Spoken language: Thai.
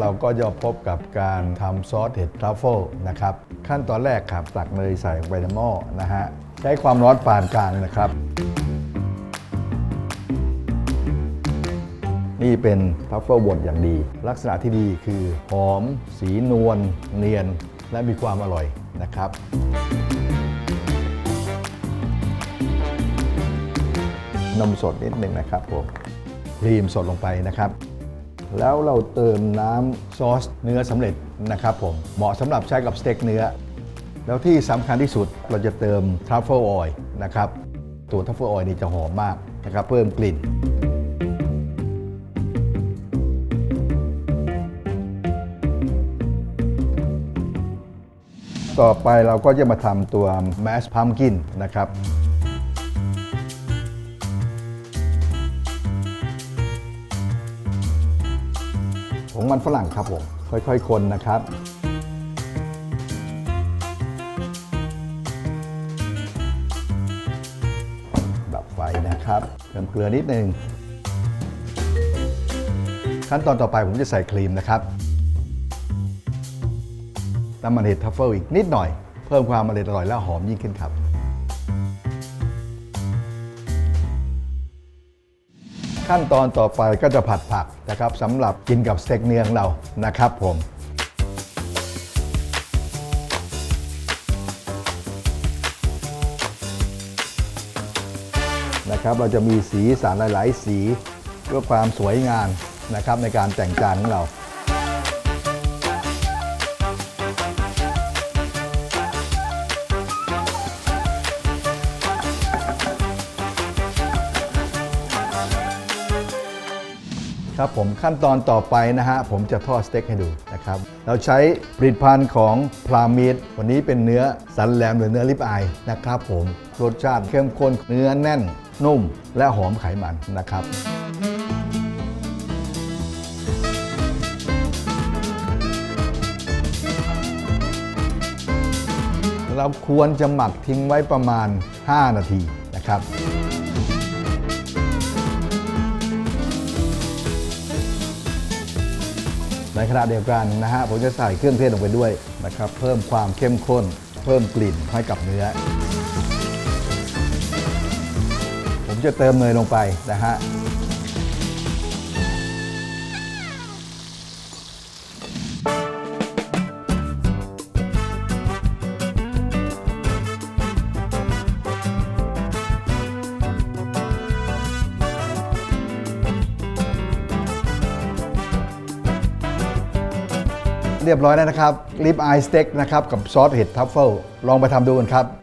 เราก็จะพบกับการทำซอสเห็ดทรัฟเฟิลนะครับ ขั้นตอนแรกครับตักเนยใส่ลงไปในหม้อนะฮะ ใช้ความร้อนปานกลางนะครับ นี่เป็นทรัฟเฟิลบดอย่างดี ลักษณะที่ดีคือหอม สีนวลเนียน และมีความอร่อยนะครับนมสดนิดหนึ่งนะครับผมครีมสดลงไปนะครับ แล้วเราเติมน้ำซอสเนื้อสำเร็จนะครับผมเหมาะสำหรับใช้กับสเต็กเนื้อ แล้วที่สำคัญที่สุดเราจะเติมทรัฟเฟิลออยล์นะครับตัวทรัฟเฟิลออยล์นี่จะหอมมากนะครับเพิ่มกลิ่นต่อไปเราก็จะมาทำตัวแมสพัมกินนะครับ ผงมันฝรั่งครับผมค่อยๆ คนนะครับดับไฟนะครับเติมเกลือนิดนึงขั้นตอนต่อไปผมจะใส่ครีมนะครับน้ำมันเห็ดทัฟเฟิลอีกนิดหน่อย เพิ่มความอร่อยอร่อยและหอมยิ่งขึ้นครับ ขั้นตอนต่อไปก็จะผัดผักนะครับสำหรับกินกับสเต็กเนื้อของเรานะครับผมนะครับเราจะมีสีสันหลาย ๆ สีเพื่อความสวยงามนะครับในการแต่งจานของเรา ครับผมขั้นตอนต่อไปนะฮะผมจะทอดสเต็กให้ดูนะครับ เราใช้ผลิตภัณฑ์ของพรามิดวันนี้เป็นเนื้อสันแหลมหรือเนื้อลิปอายนะครับผมรสชาติเข้มข้นเนื้อแน่น นุ่ม และหอมไขมันนะครับเราควรจะหมักทิ้งไว้ประมาณ 5 นาทีนะครับ ในขณะเดียวกันนะฮะผมจะใส่เครื่องเทศลงไปด้วยนะครับเพิ่มความเข้มข้น เพิ่มกลิ่นให้กับเนื้อ ผมจะเติมเนยลงไปนะฮะ เรียบร้อยแล้วนะครับลิปอายสเต็กนะครับกับซอสเห็ดทัฟเฟิลลองไปทำดูกันครับ